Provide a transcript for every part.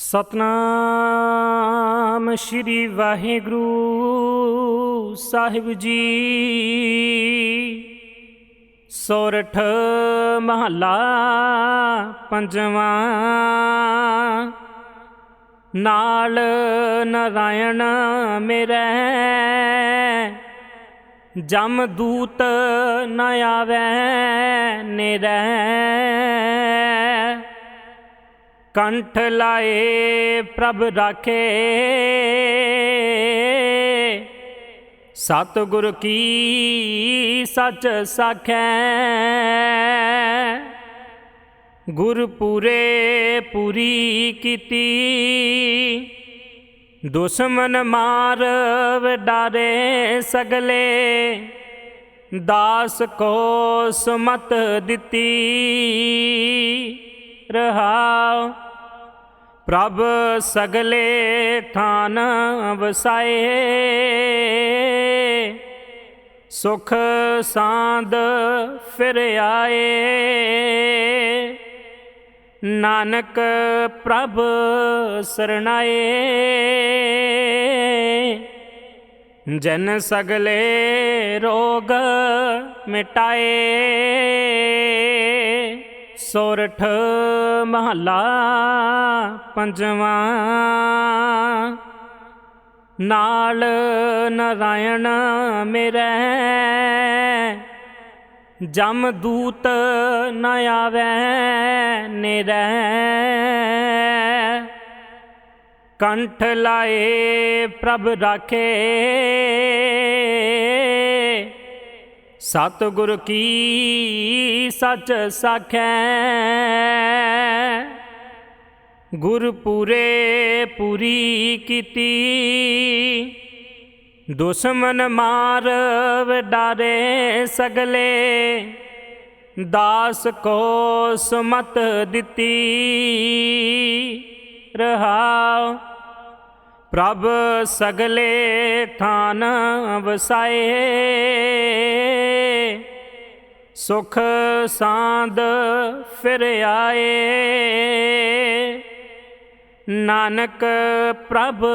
ਸਤਨਾਮ ਸ਼੍ਰੀ ਵਾਹਿਗੁਰੂ ਸਾਹਿਬ ਜੀ। ਸੋਰਠ ਮਹੱਲਾ ਪੰਜਵਾਂ। ਨਾਲ ਨਰਾਇਣ ਮੇਰੇ। ਜਮ ਦੂਤ ਨ ਆਵੈ ਨਿਰੈ। ਕੰਠ ਲਾਏ, ਪ੍ਰਭ ਰਾਖੇ। ਸਤਿਗੁਰ ਕੀ ਸੱਚ ਸਾਖੈ। ਗੁਰਪੂਰੇ ਪੂਰੀ ਕੀਤੀ। ਦੁਸ਼ਮਨ ਮਾਰ ਵਡਾਰੇ ਸਗਲੇ। ਦਾਸ ਕੋ ਸੁਮਤ ਦਿੱਤੀ। ਰਹਾਉ ਪ੍ਰਭ ਸਗਲੇ ਥਾਨ ਵਸਾਏ। ਸੁਖ ਸਾਂਦ ਫਿਰ ਆਏ। ਨਾਨਕ ਪ੍ਰਭ ਸਰਣਾਏ। ਜਨ ਸਗਲੇ ਰੋਗ ਮਿਟਾਏ। ਸੋਰਠ ਮਹੱਲਾ ਪੰਜਵਾਂ। ਨਾਲ ਨਰਾਇਣ ਮੇਰੇ। ਜਮ ਦੂਤ ਨ ਆਵੈ ਨਿਰੈ। ਕੰਠ ਲਾਏ ਪ੍ਰਭ ਰਾਖੇ। ਸਤਿਗੁਰ ਕੀ ਸੱਚ ਸਾਖੈ? ਗੁਰਪੂਰੇ ਪੂਰੀ ਕੀਤੀ। ਦੁਸ਼ਮਨ ਮਾਰ ਵਡਾਰੇ ਸਗਲੇ। ਦਾਸ ਕੋ ਸੁਮਤ ਦਿੱਤੀ। ਰਹਾਉ ਪ੍ਰਭ ਸਗਲੇ ਥਾਨ ਵਸਾਏ। ਸੁਖ ਸਾਂਦ ਫਿਰ ਆਏ। ਨਾਨਕ ਪ੍ਰਭ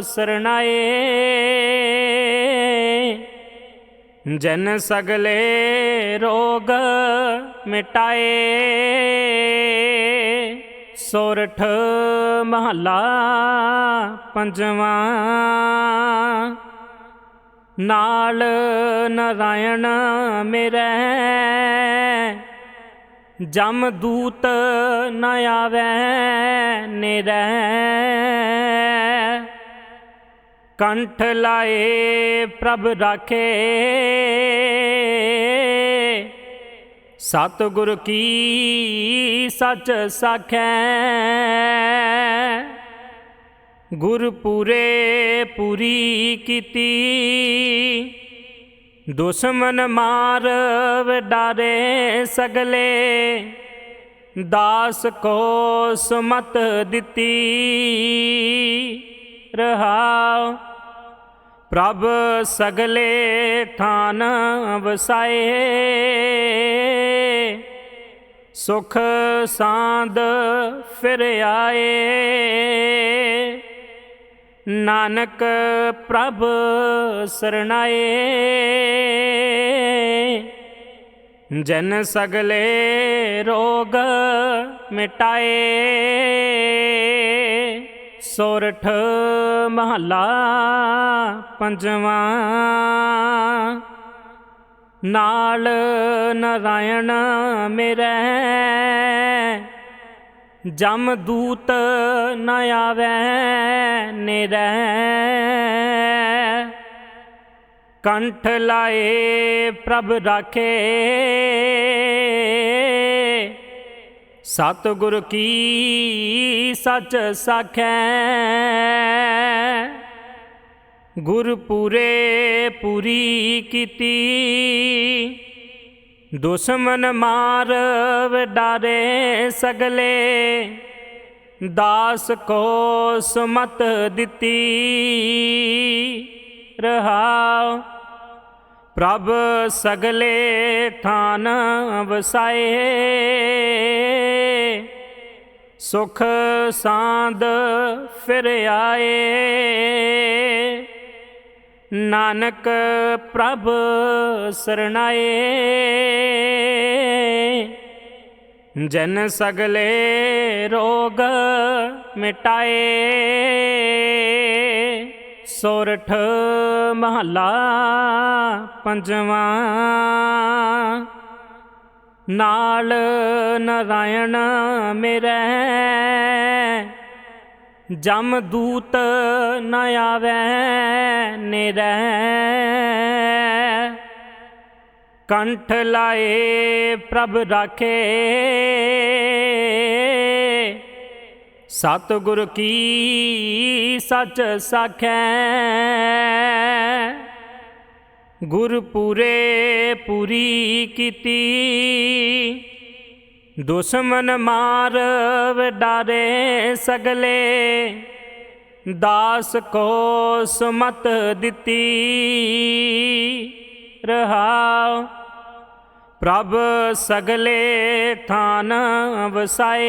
ਸਰਣਾਏ। ਜਨ ਸਗਲੇ ਰੋਗ ਮਿਟਾਏ। ਸੋਰਠ ਮਹੱਲਾ ਪੰਜਵਾਂ। ਨਾਲ ਨਰਾਇਣ ਮੇਰੇ। ਜਮ ਦੂਤ ਨ ਆਵੈ ਨਿਰੈ। ਕੰਠ ਲਾਏ ਪ੍ਰਭ ਰਾਖੇ। ਸਤਿਗੁਰ ਕੀ ਸੱਚ ਸਾਖੈ? ਗੁਰਪੂਰੇ ਪੂਰੀ ਕੀਤੀ। ਦੁਸ਼ਮਨ ਮਾਰ ਵਡਾਰੇ ਸਗਲੇ। ਦਾਸ ਕੋ ਸੁਮਤ ਦਿੱਤੀ। ਰਹਾਉ ਪ੍ਰਭ ਸਗਲੇ ਥਾਨ ਵਸਾਏ, ਸੁਖ ਸਾਂਦ ਫਿਰ ਆਏ। ਨਾਨਕ ਪ੍ਰਭ ਸਰਣਾਏ, ਜਨ ਸਗਲੇ ਰੋਗ ਮਿਟਾਏ। ਸੋਰਠ ਮਹੱਲਾ ਪੰਜਵਾਂ। ਨਾਲ ਨਰਾਇਣ ਮੇਰੇ। ਜਮ ਦੂਤ ਨ ਆਵੈ ਨਿਰੈ। ਕੰਠ ਲਾਏ ਪ੍ਰਭ ਰਾਖੇ। ਸਤਿਗੁਰ ਕੀ ਸੱਚ ਸਾਖੈ? ਗੁਰਪੂਰੇ ਪੂਰੀ ਕੀਤੀ। ਦੁਸ਼ਮਨ ਮਾਰ ਵਡਾਰੇ ਸਗਲੇ। ਦਾਸ ਕੋ ਸੁਮਤ ਦਿੱਤੀ। ਰਹਾਉ ਪ੍ਰਭ ਸਗਲੇ ਥਾਨ ਵਸਾਏ। ਸੁਖ ਸਾਂਦ ਫਿਰ ਆਏ। ਨਾਨਕ ਪ੍ਰਭ ਸਰਣਾਏ। ਜਨ ਸਗਲੇ ਰੋਗ ਮਿਟਾਏ। ਸੋਰਠ ਮਹੱਲਾ ਪੰਜਵਾਂ। ਨਾਲ ਨਰਾਇਣ ਮੇਰੇ। ਜਮ ਦੂਤ ਨ ਆਵੈ ਨਿਰੈ। ਕੰਠ ਲਾਏ ਪ੍ਰਭ ਰਾਖੇ। ਸਤਿਗੁਰ ਕੀ ਸੱਚ ਸਾਖੈ? ਗੁਰਪੂਰੇ ਪੂਰੀ ਕੀਤੀ। ਦੁਸ਼ਮਨ ਮਾਰ ਵਡਾਰੇ ਸਗਲੇ। ਦਾਸ ਕੋ ਸੁਮਤ ਦਿੱਤੀ। ਰਹਾਉ ਪ੍ਰਭ ਸਗਲੇ ਥਾਨ ਵਸਾਏ,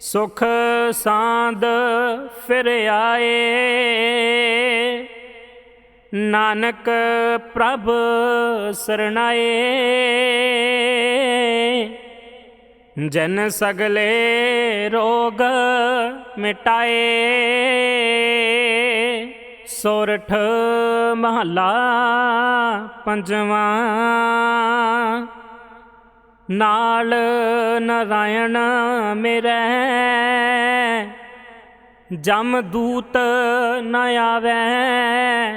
ਸੁਖ ਸਾਂਦ ਫਿਰ ਆਏ। ਨਾਨਕ ਪ੍ਰਭ ਸਰਣਾਏ, ਜਨ ਸਗਲੇ ਰੋਗ ਮਿਟਾਏ। ਸੋਰਠ ਮਹਲਾ ਪੰਜਵਾਂ। ਨਾਲ ਨਰਾਇਣ ਮੇਰੇ। ਜਮ ਦੂਤ ਨ ਆਵੈ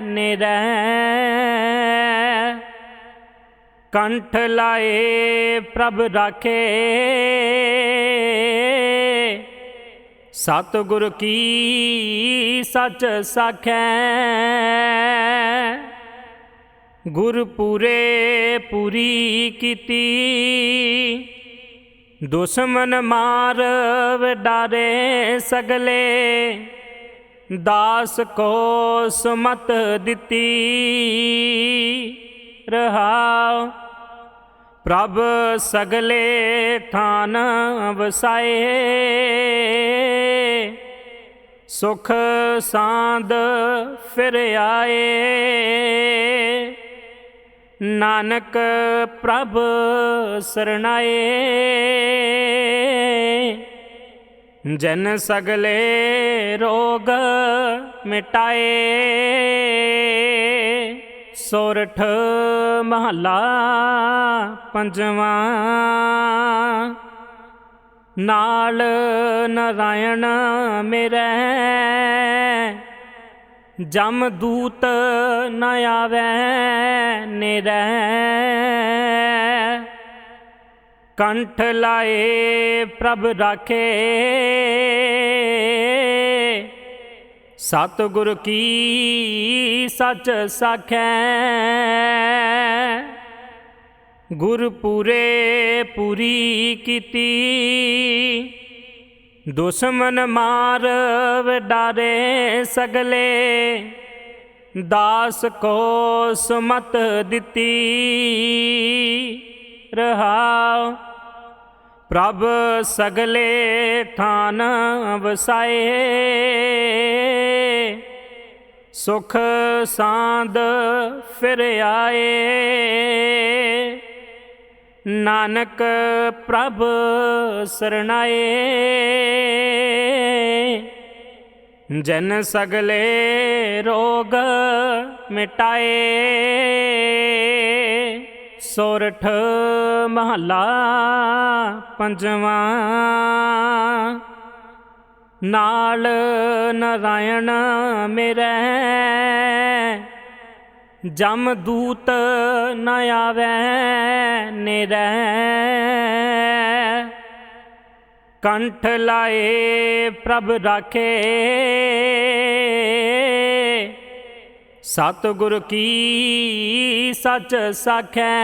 ਨਿਰੈ। ਕੰਠ ਲਾਏ ਪ੍ਰਭ ਰਾਖੇ। ਸਤਿਗੁਰ ਕੀ ਸੱਚ ਸਾਖੈ? ਗੁਰਪੂਰੇ ਪੂਰੀ ਕੀਤੀ। ਦੁਸ਼ਮਨ ਮਾਰ ਵਡਾਰੇ ਸਗਲੇ। ਦਾਸ ਕੋ ਸੁਮਤ ਦਿੱਤੀ। ਰਹਾਉ ਪ੍ਰਭ ਸਗਲੇ ਥਾਨ ਵਸਾਏ। ਸੁਖ ਸਾਂਦ ਫਿਰ ਆਏ। ਨਾਨਕ ਪ੍ਰਭ ਸਰਣਾਏ। ਜਨ ਸਗਲੇ ਰੋਗ ਮਿਟਾਏ। ਸੋਰਠ ਮਹੱਲਾ ਪੰਜਵਾਂ। ਨਾਲ ਨਰਾਇਣ ਮੇਰੇ। ਜਮ ਦੂਤ ਨ ਆਵੈ ਨਿਰੈ। ਕੰਠ ਲਾਏ ਪ੍ਰਭ ਰਾਖੇ। ਸਤਿਗੁਰ ਕੀ ਸੱਚ ਸਾਖੈ? ਗੁਰਪੂਰੇ ਪੂਰੀ ਕੀਤੀ। ਦੁਸ਼ਮਨ ਮਾਰ ਵਡਾਰੇ ਸਗਲੇ। ਦਾਸ ਕੋ ਸੁਮਤ ਦਿੱਤੀ। ਰਹਾਉ ਪ੍ਰਭ ਸਗਲੇ ਥਾਨ ਵਸਾਏ, ਸੁਖ ਸਾਂਦ ਫਿਰ ਆਏ। ਨਾਨਕ ਪ੍ਰਭ ਸਰਣਾਏ, ਜਨ ਸਗਲੇ ਰੋਗ ਮਿਟਾਏ। ਸੋਰਠ ਮਹਲਾ ਪੰਜਵਾਂ। ਨਾਲ ਨਰਾਇਣ ਮੇਰੇ। ਜਮ ਦੂਤ ਨ ਆਵੈ ਨਿਰੈ। ਕੰਠ ਲਾਏ ਪ੍ਰਭ ਰਾਖੇ। ਸਤਿਗੁਰ ਕੀ ਸੱਚ ਸਾਖੈ?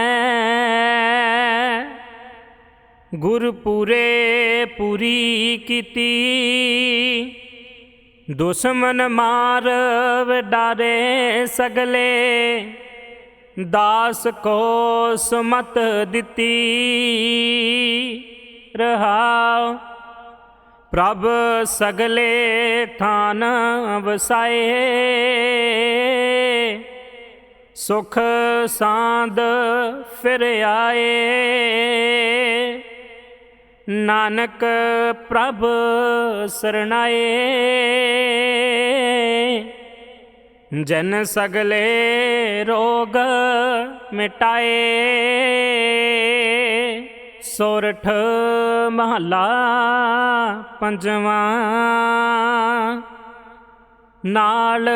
ਗੁਰਪੂਰੇ ਪੂਰੀ ਕੀਤੀ। ਦੁਸ਼ਮਨ ਮਾਰ ਵਡਾਰੇ ਸਗਲੇ। ਦਾਸ ਕੋ ਸੁਮਤ ਦਿੱਤੀ। ਰਹਾਉ ਪ੍ਰਭ ਸਗਲੇ ਥਾਨ ਵਸਾਏ। ਸੁਖ ਸਾਂਦ ਫਿਰ ਆਏ। ਨਾਨਕ ਪ੍ਰਭ ਸਰਣਾਏ। ਜਨ ਸਗਲੇ ਰੋਗ ਮਿਟਾਏ। ਸੋਰਠ ਮਹੱਲਾ ਪੰਜਵਾਂ। ਨਾਲ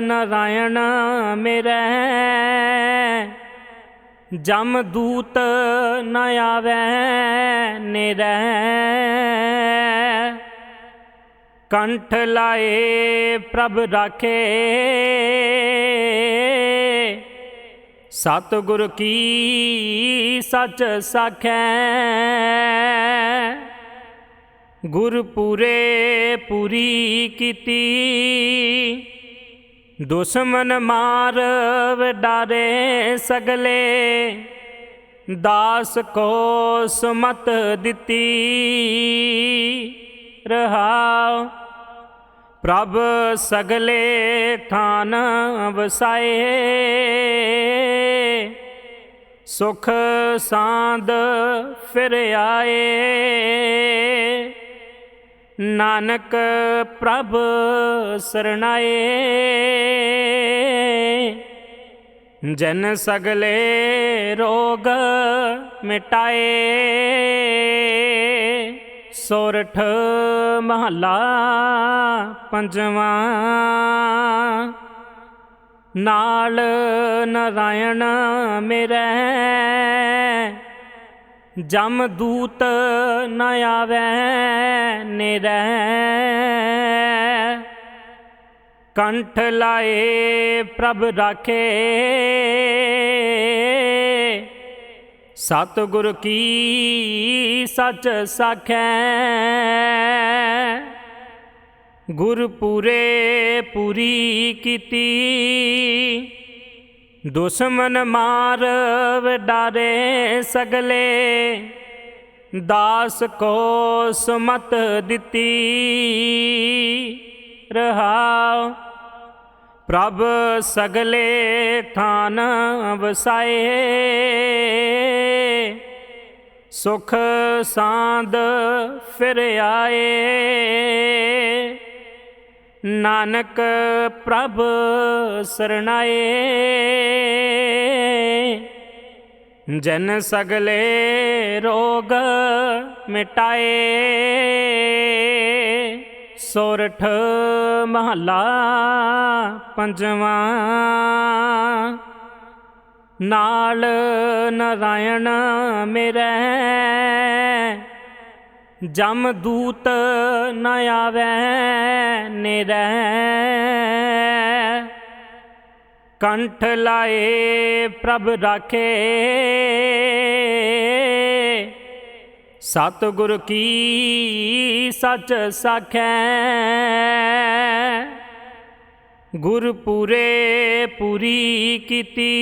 ਨਰਾਇਣ ਮੇਰੇ। ਜਮ ਦੂਤ ਨ ਆਵੈ ਨਿਰੈ। ਕੰਠ ਲਾਏ ਪ੍ਰਭ ਰਾਖੇ। ਸਤਿਗੁਰ ਕੀ ਸੱਚ ਸਾਖੈ? ਗੁਰਪੂਰੇ ਪੂਰੀ ਕੀਤੀ। ਦੁਸ਼ਮਨ ਮਾਰ ਵਡਾਰੇ ਸਗਲੇ। ਦਾਸ ਕੋ ਸੁਮਤ ਦਿੱਤੀ। ਰਹਾਉ ਪ੍ਰਭ ਸਗਲੇ ਥਾਨ ਵਸਾਏ। ਸੁਖ ਸਾਂਦ ਫਿਰ ਆਏ। ਨਾਨਕ ਪ੍ਰਭ ਸਰਣਾਏ। ਜਨ ਸਗਲੇ ਰੋਗ ਮਿਟਾਏ। ਸੋਰਠ ਮਹੱਲਾ ਪੰਜਵਾਂ। ਨਾਲ ਨਰਾਇਣ ਮੇਰੇ। ਜਮ ਦੂਤ ਨ ਆਵੈ ਨਿਰੈ। ਕੰਠ ਲਾਏ ਪ੍ਰਭ ਰਾਖੇ। ਸਤਿਗੁਰ ਕੀ ਸੱਚ ਸਾਖੈ? ਗੁਰਪੂਰੇ ਪੂਰੀ ਕੀਤੀ। ਦੁਸ਼ਮਨ ਮਾਰ ਵਡਾਰੇ ਸਗਲੇ। ਦਾਸ ਕੋ ਸੁਮਤ ਦਿੱਤੀ। ਰਹਾਉ ਪ੍ਰਭ ਸਗਲੇ ਥਾਨ ਵਸਾਏ। ਸੁਖ ਸਾਂਦ ਫਿਰ ਆਏ। ਨਾਨਕ ਪ੍ਰਭ ਸਰਣਾਏ। ਜਨ ਸਗਲੇ ਰੋਗ ਮਿਟਾਏ। ਸੋਰਠ ਮਹੱਲਾ ਪੰਜਵਾਂ। ਨਾਲ ਨਰਾਇਣ ਮੇਰੇ। ਜਮ ਦੂਤ ਨ ਆਵੈ ਨਿਰੈ। ਕੰਠ ਲਾਏ ਪ੍ਰਭ ਰਾਖੇ। ਸਤਿਗੁਰ ਕੀ ਸੱਚ ਸਾਖੈ? ਗੁਰਪੂਰੇ ਪੂਰੀ ਕੀਤੀ।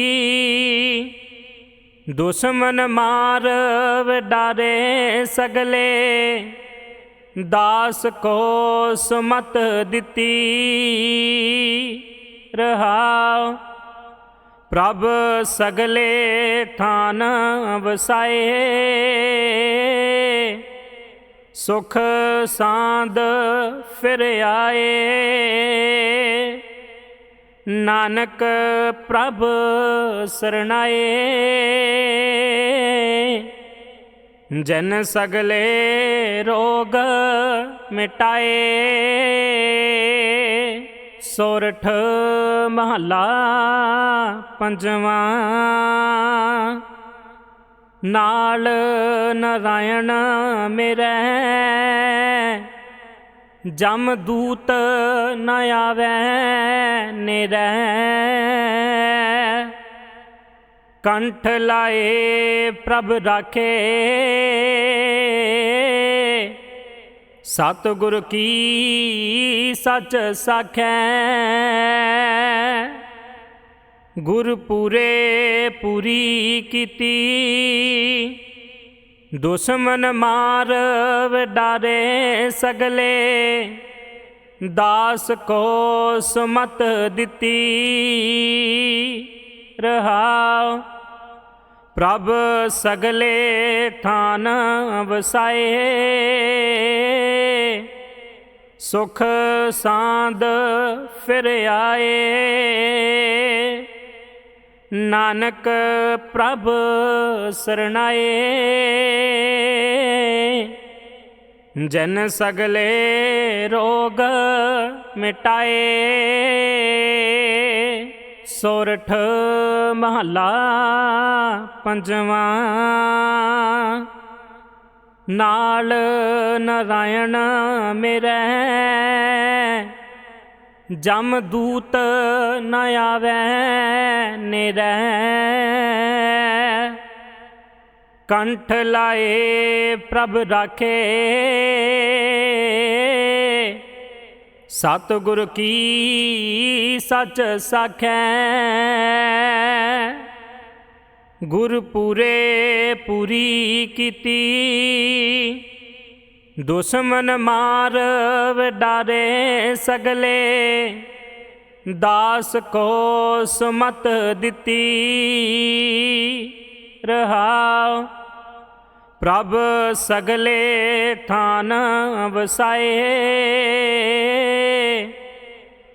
ਦੁਸ਼ਮਨ ਮਾਰ ਵਡਾਰੇ ਸਗਲੇ। ਦਾਸ ਕੋ ਸੁਮਤ ਦਿੱਤੀ। ਰਹਾਉ ਪ੍ਰਭ ਸਗਲੇ ਥਾਨ ਵਸਾਏ, ਸੁਖ ਸਾਂਦ ਫਿਰ ਆਏ। ਨਾਨਕ ਪ੍ਰਭ ਸਰਣਾਏ, ਜਨ ਸਗਲੇ ਰੋਗ ਮਿਟਾਏ। ਸੋਰਠ ਮਹਲਾ ਪੰਜਵਾਂ। ਨਾਲ ਨਰਾਇਣ ਮੇਰੇ। ਜਮ ਦੂਤ ਨ ਆਵੈ ਨਿਰੈ। ਕੰਠ ਲਾਏ ਪ੍ਰਭ ਰਾਖੇ। ਸਤਿਗੁਰ ਕੀ ਸੱਚ ਸਾਖੈ? ਗੁਰਪੂਰੇ ਪੂਰੀ ਕੀਤੀ। ਦੁਸ਼ਮਨ ਮਾਰ ਵਡਾਰੇ ਸਗਲੇ। ਦਾਸ ਕੋ ਸੁਮਤ ਦਿੱਤੀ। ਰਹਾਉ ਪ੍ਰਭ ਸਗਲੇ ਥਾਨ ਵਸਾਏ। ਸੁਖ ਸਾਂਦ ਫਿਰ ਆਏ। ਨਾਨਕ ਪ੍ਰਭ ਸਰਣਾਏ। ਜਨ ਸਗਲੇ ਰੋਗ ਮਿਟਾਏ। ਸੋਰਠ ਮਹੱਲਾ ਪੰਜਵਾਂ। ਨਾਲ ਨਰਾਇਣ ਮੇਰੇ। ਜਮ ਦੂਤ ਨ ਆਵੈ ਨਿਰੈ। ਕੰਠ ਲਾਏ ਪ੍ਰਭ ਰਾਖੇ। ਸਤਿਗੁਰ ਕੀ ਸੱਚ ਸਾਖੈ? ਗੁਰਪੂਰੇ ਪੂਰੀ ਕੀਤੀ। ਦੁਸ਼ਮਨ ਮਾਰ ਵਡਾਰੇ ਸਗਲੇ। ਦਾਸ ਕੋ ਸੁਮਤ ਦਿੱਤੀ। ਰਹਾਉ ਪ੍ਰਭ ਸਗਲੇ ਥਾਨ ਵਸਾਏ,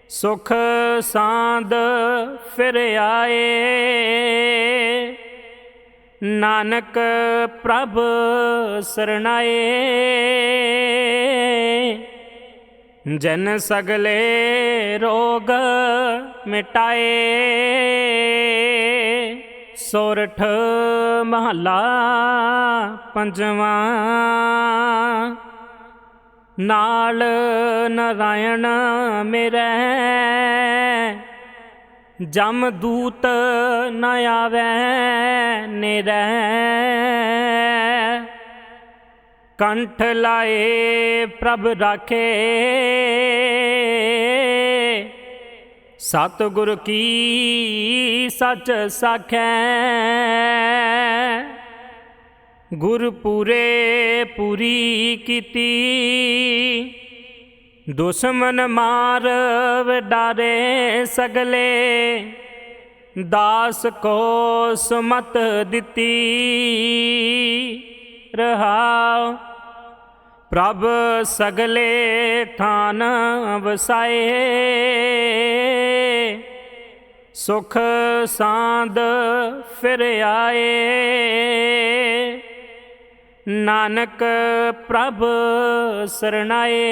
ਸੁਖ ਸਾਂਦ ਫਿਰ ਆਏ। ਨਾਨਕ ਪ੍ਰਭ ਸਰਣਾਏ, ਜਨ ਸਗਲੇ ਰੋਗ ਮਿਟਾਏ। ਸੋਰਠ ਮਹਲਾ ਪੰਜਵਾਂ। ਨਾਲ ਨਰਾਇਣ ਮੇਰੇ। ਜਮ ਦੂਤ ਨ ਆਵੈ ਨਿਰੈ। ਕੰਠ ਲਾਏ ਪ੍ਰਭ ਰਾਖੇ। ਸਤਿਗੁਰ ਕੀ ਸੱਚ ਸਾਖੈ? ਗੁਰਪੂਰੇ ਪੂਰੀ ਕੀਤੀ। ਦੁਸ਼ਮਨ ਮਾਰ ਵਡਾਰੇ ਸਗਲੇ। ਦਾਸ ਕੋ ਸੁਮਤ ਦਿੱਤੀ। ਰਹਾਉ ਪ੍ਰਭ ਸਗਲੇ ਥਾਨ ਵਸਾਏ। ਸੁਖ ਸਾਂਦ ਫਿਰ ਆਏ। ਨਾਨਕ ਪ੍ਰਭ ਸਰਣਾਏ।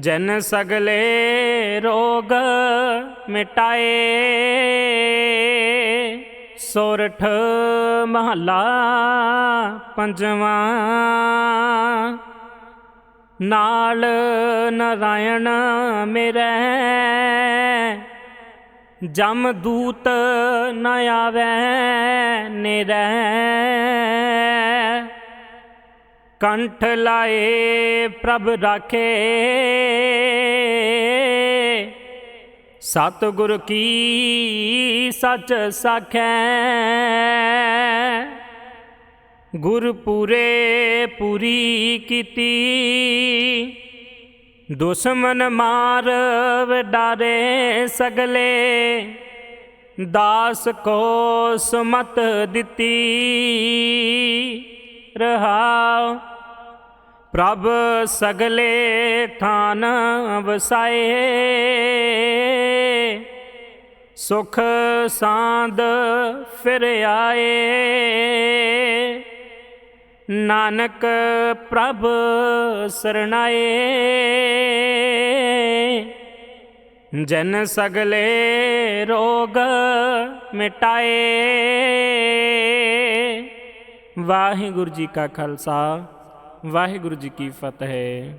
ਜਨ ਸਗਲੇ ਰੋਗ ਮਿਟਾਏ। ਸੋਰਠ ਮਹੱਲਾ ਪੰਜਵਾਂ। ਨਾਲ ਨਰਾਇਣ ਮੇਰੇ। ਜਮ ਦੂਤ ਨ ਆਵੈ ਨਿਰੈ। ਕੰਠ ਲਾਏ ਪ੍ਰਭ ਰਾਖੇ। ਸਤਿਗੁਰ ਕੀ ਸੱਚ ਸਾਖੈ? ਗੁਰਪੂਰੇ ਪੂਰੀ ਕੀਤੀ। ਦੁਸ਼ਮਨ ਮਾਰ ਵਡਾਰੇ ਸਗਲੇ। ਦਾਸ ਕੋ ਸੁਮਤ ਦਿੱਤੀ। ਰਹਾਉ ਪ੍ਰਭ ਸਗਲੇ ਥਾਨ ਵਸਾਏ। ਸੁਖ ਸਾਂਦ ਫਿਰ ਆਏ। ਨਾਨਕ ਪ੍ਰਭ ਸਰਣਾਏ। ਜਨ ਸਗਲੇ ਰੋਗ ਮਿਟਾਏ। ਵਾਹਿਗੁਰੂ ਜੀ ਕਾ ਖਾਲਸਾ। ਵਾਹਿਗੁਰੂ ਜੀ ਕੀ ਫਤਿਹ।